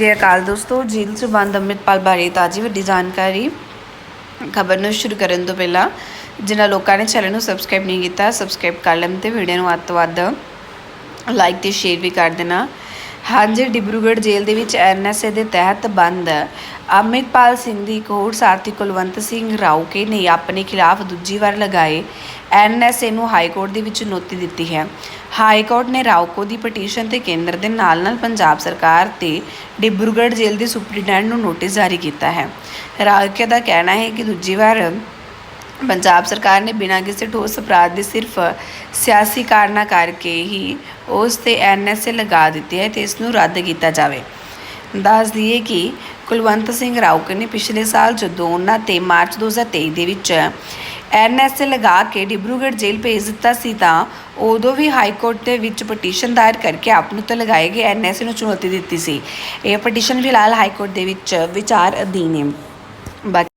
ਜੀ ਅਕਾਲ ਦੋਸਤੋ ਜੇਲ੍ਹ 'ਚ ਅੰਮ੍ਰਿਤਪਾਲ ਬਾਰੇ ਤਾਜੀ ਵੱਡੀ ਜਾਣਕਾਰੀ। ਖਬਰ ਨੂੰ ਸ਼ੁਰੂ ਕਰਨ ਤੋਂ ਪਹਿਲਾਂ, ਜਿਨ੍ਹਾਂ ਲੋਕਾਂ ਨੇ ਚੈਨਲ ਨੂੰ ਸਬਸਕ੍ਰਾਈਬ ਨਹੀਂ ਕੀਤਾ ਸਬਸਕ੍ਰਾਈਬ ਕਰ ਲੈਣ ਤੇ ਵੀਡੀਓ ਨੂੰ ਵੱਧ ਤੋਂ ਵੱਧ ਲਾਈਕ ਤੇ ਸ਼ੇਅਰ ਵੀ ਕਰ ਦੇਣਾ। ਹਾਂਜੀ, ਡਿਬਰੂਗੜ੍ਹ ਜੇਲ੍ਹ ਦੇ ਵਿੱਚ ਐਨਐਸਏ ਦੇ ਤਹਿਤ ਬੰਦ। ਅੰਮ੍ਰਿਤਪਾਲ ਸਿੰਘ ਦੀ ਇੱਕ ਹੋਰ ਸਾਥੀ ਕੁਲਵੰਤ ਸਿੰਘ ਰਾਉਕੇ ਨੇ ਆਪਣੇ ਖਿਲਾਫ ਦੂਜੀ ਵਾਰ ਲਗਾਏ। ਐਨਐਸਏ ਨੂੰ ਹਾਈ ਕੋਰਟ ਦੇ ਵਿੱਚ ਨੋਟਿਸ ਦਿੱਤੀ ਹੈ। ਹਾਈ ਕੋਰਟ ਨੇ ਰਾਉਕੋ ਦੀ ਪਟੀਸ਼ਨ ਤੇ ਕੇਂਦਰ ਦੇ ਨਾਲ-ਨਾਲ ਪੰਜਾਬ ਸਰਕਾਰ ਤੇ ਡਿਬਰੂਗੜ੍ਹ ਜੇਲ੍ਹ ਦੇ ਸੁਪਰੀਡੈਂਟ ਨੂੰ ਨੋਟਿਸ ਜਾਰੀ ਕੀਤਾ ਹੈ। ਰਾਉਕੇ ਦਾ ਕਹਿਣਾ ਹੈ ਕਿ ਦੂਜੀ ਵਾਰ ਪੰਜਾਬ ਸਰਕਾਰ ਨੇ ਬਿਨਾਂ ਕਿਸੇ ਠੋਸ ਅਪਰਾਧ ਦੇ ਸਿਰਫ ਸਿਆਸੀ ਕਾਰਨਾਂ ਕਰਕੇ ਹੀ ਉਸ ਤੇ ਐਨਐਸਏ ਲਗਾ ਦਿੱਤੀ ਹੈ ਤੇ ਇਸ ਨੂੰ ਰੱਦ ਕੀਤਾ ਜਾਵੇ। ਦੱਸ ਦਈਏ ਕਿ ਕੁਲਵੰਤ ਸਿੰਘ ਰਾਉਕੇ ਨੇ ਪਿਛਲੇ ਸਾਲ ਜਦੋਂ ਉਹਨਾਂ ਤੇ ਮਾਰਚ 2023 ਦੇ ਵਿੱਚ ਐਨਐਸਏ ਲਗਾ ਕੇ ਡਿਬਰੂਗੜ੍ਹ ਜੇਲ੍ਹ ਭੇਜ ਦਿੱਤਾ ਸੀ ਤਾਂ ਉਦੋਂ ਵੀ ਹਾਈ ਕੋਰਟ ਦੇ ਵਿੱਚ ਪਟੀਸ਼ਨ ਦਾਇਰ ਕਰਕੇ ਆਪ ਨੂੰ ਤੇ ਲਗਾਏ ਗਏ ਐਨਐਸਏ ਨੂੰ ਚੁਣੌਤੀ ਦਿੱਤੀ ਸੀ। ਇਹ ਪਟੀਸ਼ਨ ਫਿਲਹਾਲ ਹਾਈ ਕੋਰਟ ਦੇ ਵਿੱਚ ਵਿਚਾਰ ਅਧੀਨ ਹੈ। ਬਾਕੀ